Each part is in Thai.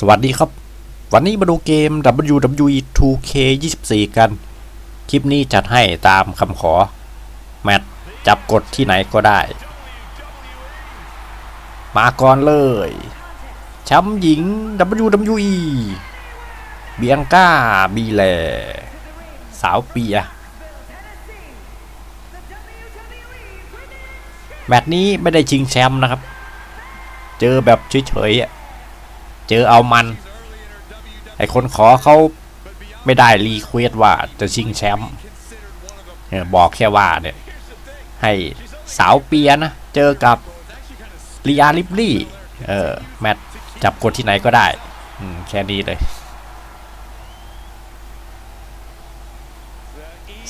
สวัสดีครับ วันนี้มาดูเกม WWE 2K 24 กัน คลิปนี้จัดให้ตามคำขอ แมตช์จับกดที่ไหนก็ได้ มาก่อนเลยแชมป์หญิง WWE เบียงก้า บีแล สาวเปีย แมตช์นี้ไม่ได้ชิงแชมป์นะครับ เจอแบบเฉยๆอะ เจอเอามัน ไอคนขอเขาไม่ได้รีเควสว่าจะชิงแชมป์เออบอกแค่ว่าเนี่ยให้สาวเปียนะ เจอกับลีอาลิปลี่เออแมตจับกดที่ไหนก็ได้แค่นี้เลย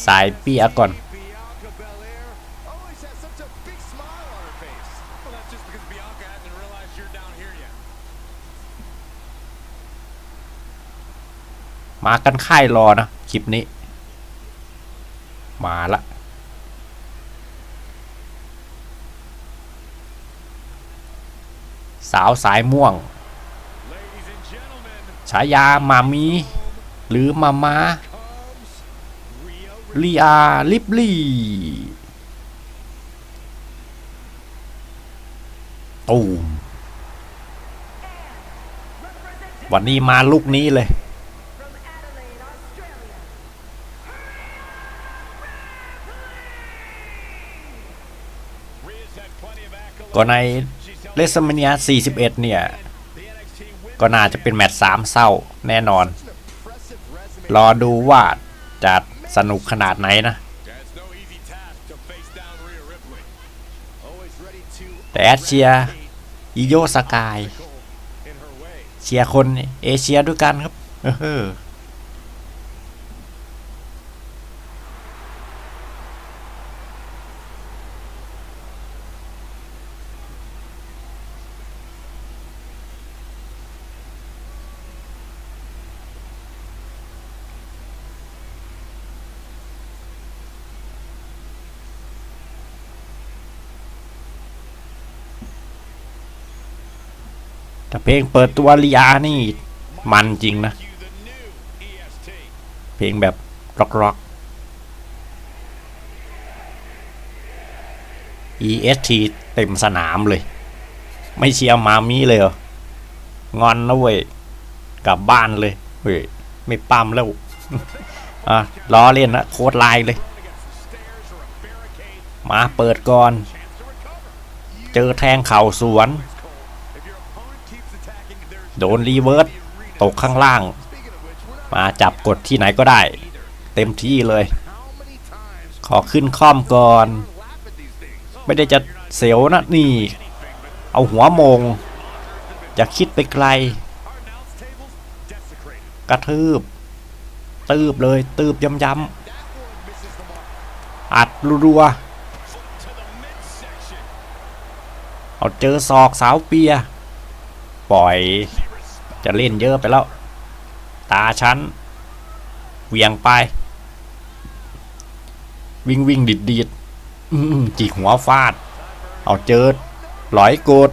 สายเปียก่อน มากันค่ายรอนะคลิปนี้ มาละสาวสายม่วง ฉายามามี หรือมามาลีอาลิบลีตูมวันนี้มาลูกนี้เลย ก็ในเลสเมเนีย41 เนี่ย ก็น่าจะเป็นแมตช์สามเศร้าแน่นอน รอดูว่าจะสนุกขนาดไหนนะ แต่แอดเชียอิโยสกาย เชียร์คนเอเชียด้วยกันครับ เออ แต่เพลงเปิดตัวลีอานี่ มันจริงนะ เพลงแบบร็อก EST เต็มสนามเลย ไม่เชียร์มามีเลยเหรองอนนะเว้ยกลับบ้านเลยเฮ้ยไม่ปั้มแล้วอะล้อเล่นนะโคตรลน์เลย มาเปิดก่อน เจอแทงเข่าสวน โดนรีเวิร์สตกข้างล่าง มาจับกดที่ไหนก็ได้ เต็มที่เลย ขอขึ้นค่อมก่อน ไม่ได้จะเสียวนะนี่ เอาหัวมง จะคิดไปไกล กระทืบ ตืบเลย ตืบย้ำๆอัดรัวๆเอาเจอศอกสาวเปีย ปล่อย จะเล่นเยอะไปแล้ว ตาฉันเวียงไป วิ่งวิ่งดิดดิดจิกหัวฟาด เอาเจอหลอยโกด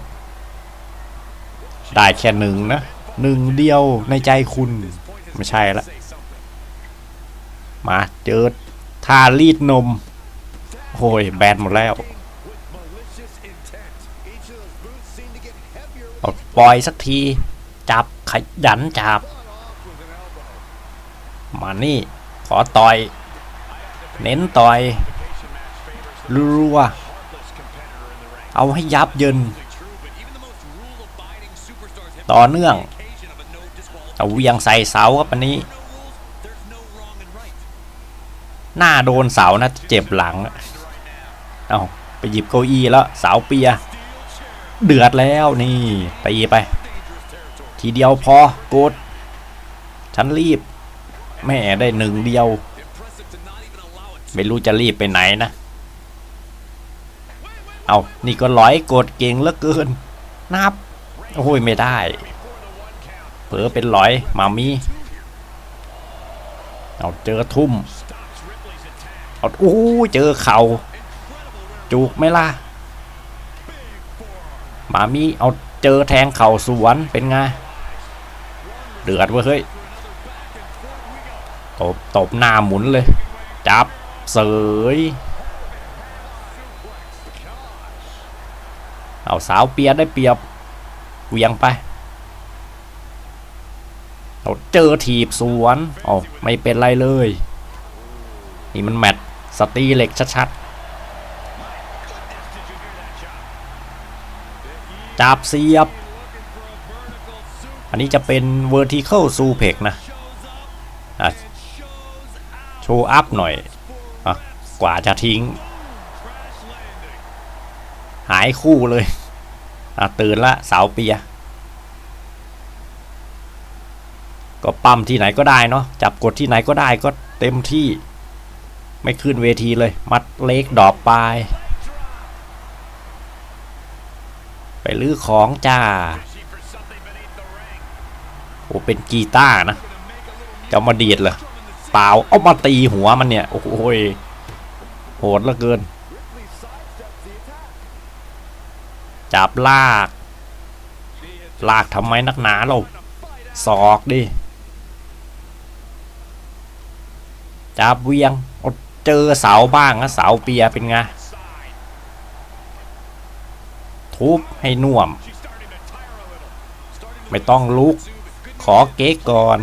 ได้แค่หนึ่งนะหนึ่งเดียวในใจคุณ ไม่ใช่ละ มาเจอท่ารีดนมโอ้ยแบนหมดแล้วเอาปล่อยสักที จับขยันจับ มานี่ ขอต่อย เน้นต่อยรัวเอาให้ยับเยิน ต่อเนื่องเอาเวียงใส่เสาครับอันนี้ หน้าโดนเสานะเจ็บหลัง เอาไปหยิบเก้าอี้แล้ว เสาเปีย เดือดแล้วนี่ตีไป ทีเดียวพอโกดฉันรีบแม่ได้หนึ่งเดียว ไม่รู้จะรีบไปไหนนะ เอานี่ก็ร้อยกดเก่งเหลือเกิน นับ โอ้ยไม่ได้ เผลอเป็นร้อยมามีเอาเจอทุ่ม เอาโอ้เจอเข่าจุกไหมล่ะมามีเอาเจอแทงเข่าสวนเป็นไง เดือดเว้ยเฮ้ยตบตบหน้าหมุนเลย จับเสยเอาสาวเปียได้เปียบเวียงไปเราเจอถีบสวนอ๋อไม่เป็นไรเลย นี่มันแมตช์สตีเหล็กชัดๆ จับเสียบ อันนี้จะเป็น vertical suplex นะอะโชว์อัพหน่อยอะกว่าจะทิ้ง หายคู่เลยอะตื่นละสาวเปีย ก็ปั๊มที่ไหนก็ได้เนาะจับกดที่ไหนก็ได้ก็เต็มที่ไม่ขึ้นเวทีเลย มัดเล็กดอบปลาย ไปลื้อของจ้า อ้เป็นกีตาร์นะจะเอามาดีดเหรอเปล่าเอามาตีหัวมันเนี่ย โอ้โหโหดเหลือเกิน จับลาก ลากทำไมนักหนาเราศอกดิ จับเวียงเอาเจอเสาบ้างนะเสาเปียเป็นไง ทุบให้น่วม ไม่ต้องลุก ขอเก๊กก่อน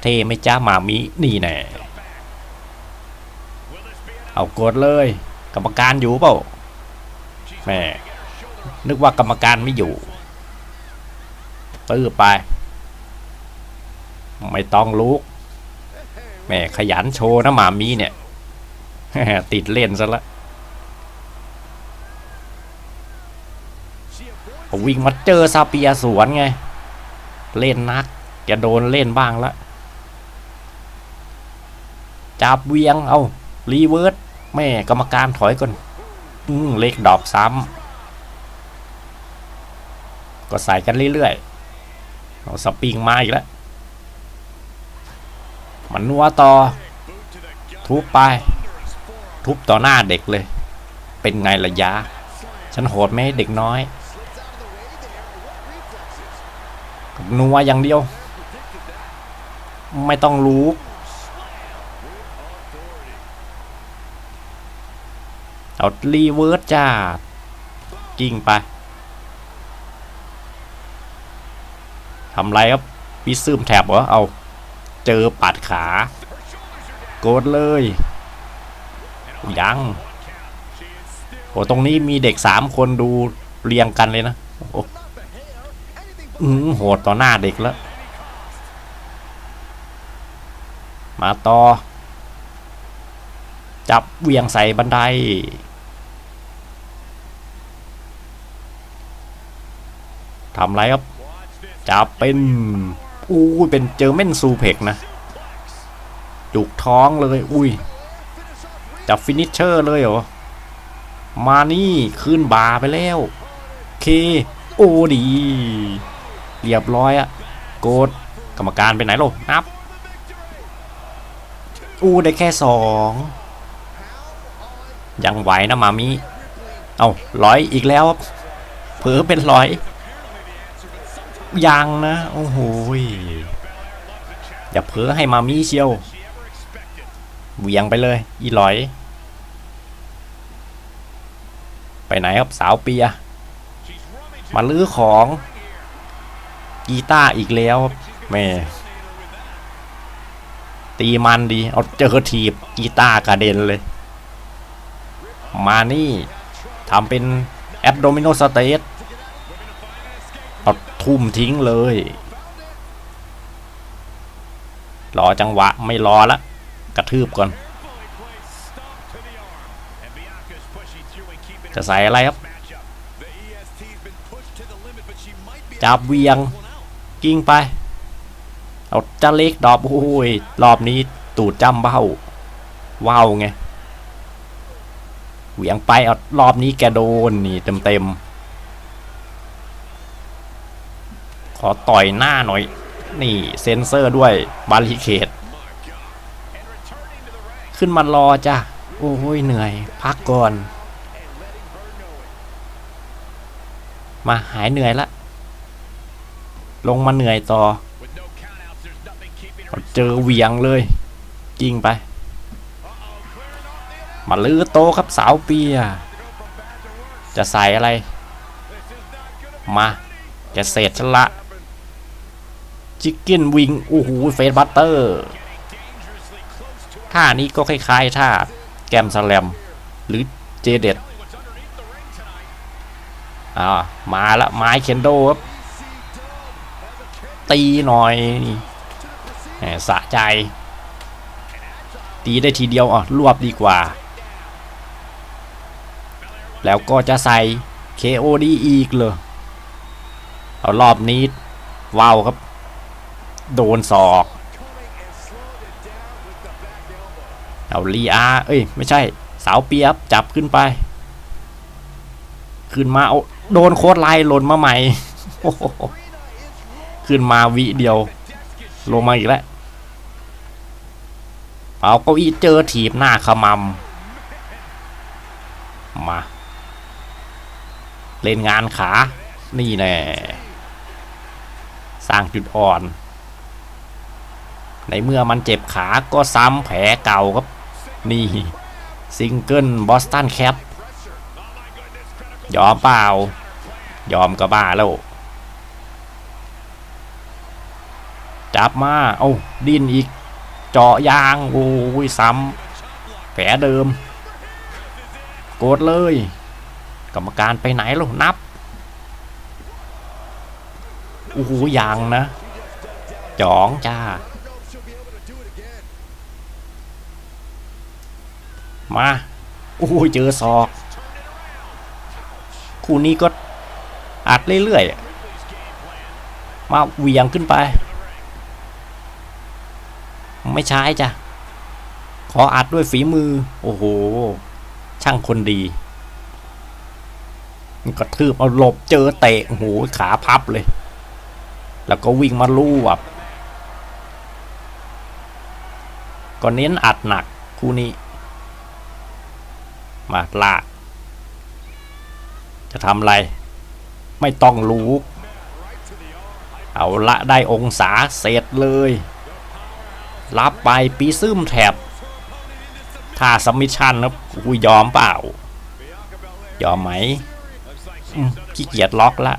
เทไม่จ้ามามิ นี่แน่เอากดเลย กรรมการอยู่เปล่าแม่นึกว่ากรรมการไม่อยู่ตื้อไป ไม่ต้องลุกแม่ขยันโชว์นะหมามีเนี่ย ติดเล่นซะละวิ่งมาเจอซาเปียสวนไง เล่นนัก จะโดนเล่นบ้างละจับเวียงเอา รีเวิร์สแม่กรรมการถอยก่อนอืมเล็กดอกซ้ำก็ใส่กันเรื่อยๆเอาสปริงมาอีกแล้ว มันนัวต่อ ทุบไป ทุบต่อหน้าเด็กเลย เป็นไงระยะ ฉันโหดไหมเด็กน้อย นัวอย่างเดียว ไม่ต้องรู้เอารีเวิร์สจ้ากิ้งไปทำไรครับปีซึมแถบเหรอเอาเจอปัดขา โกดเลยยังโอ้ตรงนี้มีเด็กสามคนดูเรียงกันเลยนะโอ้ อืมโหดต่อหน้าเด็กแล้ว มาต่อ จับเวียงใส่บันได ทำไรครับ จับเป็น อู้ยเป็นเจอเม่นซูเพกนะ จุกท้องเลย อุ้ย จับฟินิชเชอร์เลยเหรอ มานี่ ขึ้นบาไปแล้ว เค โอดี เรียบร้อยอะโกดกรรมการไปไหนโลนับ อู้ได้แค่สองยังไหวนะมามิ เอาร้อยอีกแล้ว เผลอเป็นร้อย ยังนะ โอ้โหอย่าเผลอให้มามีเชียวเวียงไปเลย อีหลอย ไปไหนครับสาวเปีย มาลื้อของ กีตาร์อีกแล้วครับแม่ตีมันดี เอาเจอทีบกีตาร์กระเด็นเลย มานี่ทำเป็นแอปโดมิโนสเตทเอาทุ่มทิ้งเลย รอจังหวะไม่รอละ กระทืบก่อน จะใส่อะไรครับจับเวียง กิ้งไป เอาจะเล็กดอบโอ้ยรอบนี้ตูดจำเบ้าว้าวไงเหวี่ยงไปเอารอบนี้แกโดนนี่เต็มเต็มๆขอต่อยหน้าหน่อย นี่เซนเซอร์ด้วยบาริเคดขึ้นมารอจ้ะ โอ้ยเหนื่อย พักก่อน มาหายเหนื่อยละ ลงมาเหนื่อยต่อ เจอเวียงเลยยิงไป มาลื้อโตครับสาวเปีย จะใส่อะไร มาจะเสร็จฉันละชิคเก้นวิงโอ้โหเฟสบัตเตอร์ท่านี้ก็คล้ายๆท่าแกมสแลม หรือเจเด็ดอ่ามาละไม้เคนโดครับ ตีหน่อยนี่สะใจ ตีได้ทีเดียวอะรวบดีกว่า แล้วก็จะใส่ KOD อีกเลยเอารอบนี้ว้าวครับ โดนศอก เอาลีอาเอ้ย ไม่ใช่ สาวเปียบจับขึ้นไป ขึ้นมาเอาโดนโคตรไลน์หล่นมาใหม่โอ้โห ขึ้นมาวิเดียว ลงมาอีกแล้วเอาเก้าอี้เจอถีบหน้าขมำมา เล่นงานขา นี่แน่สร้างจุดอ่อน ในเมื่อมันเจ็บขาก็ซ้ำแผลเก่าครับ นี่ ซิงเกิลบอสตันแคปยอมเปล่า ยอมก็บ้าแล้ว จับมาเอาดิ้นอีก เจาะยาง โอ้ยซ้ำแผลเดิม โกดเลย กรรมการไปไหนลูกนับ โอ้โหยังนะจ๋องจ้า มา โอ้โหเจอศอก คู่นี้ก็อัดเรื่อยๆมาเวียงขึ้นไป ไม่ใช้จ้ะ ขออัดด้วยฝีมือ โอ้โห ช่างคนดีกระทืบเอาหลบเจอเตะโอ้โหขาพับเลย แล้วก็วิ่งมาลู่แบบก็เน้นอัดหนักคู่นี้ มาลากจะทำอะไร ไม่ต้องรู้ เอาละได้องศาเสร็จเลย รับไปปีซึมแถบถ้าสมิชชั่นครับกูยอมเปล่า ยอมไหมขี้เกียจล็อกละ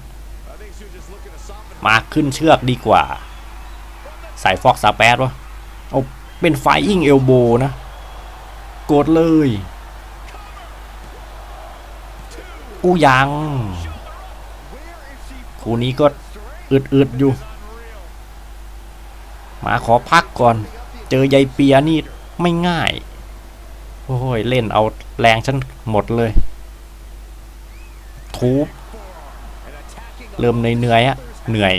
มาขึ้นเชือกดีกว่า ใส่ฟอกสแปดวะเอาเป็นไฟอิงเอลโบนะ กดเลย กูยัง คู่นี้ก็อึดๆอยู่ มาขอพักก่อน เจอยายเปียนี่ไม่ง่าย โอ้ยเล่นเอาแรงฉันหมดเลย ทูบเริ่มเหนื่อยๆอะเหนื่อย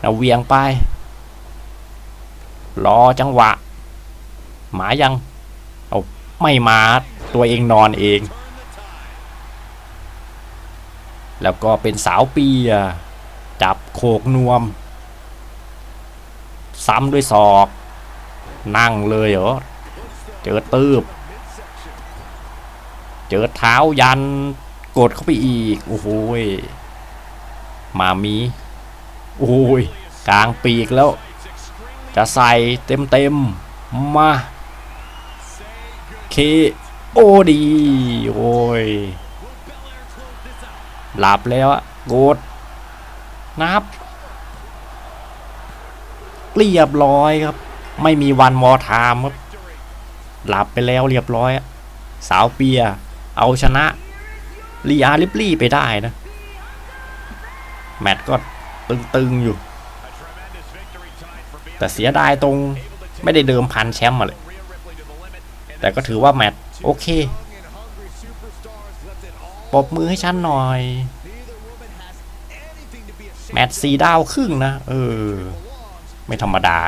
เอาเวียงไป รอจังหวะ หมายัง เอาไม่มาตัวเองนอนเอง แล้วก็เป็นสาวปีจับโขกนวม ซ้ำด้วยศอก นั่งเลยเหรอ เจอตืบ เจอเท้ายันกดเข้าไปอีก โอ้โหมามีโอ้ยกลางปีกแล้ว จะใส่เต็มเต็มมา เคโอดี โอ้ย หลับแล้วอะโกดนับ เรียบร้อยครับ ไม่มีวันมอไทม์ครับหลับไปแล้วเรียบร้อย สาวเปีย เอาชนะลีอาลิปลี่ไปได้นะ แมตช์ก็ตึงๆอยู่ แต่เสียดายตรงไม่ได้เดิมพันแชมป์มาเลย แต่ก็ถือว่าแมตช์โอเคปบมือให้ฉันหน่อย แมตช์สีดาวครึ่งนะ เออ ไม่ธรรมดา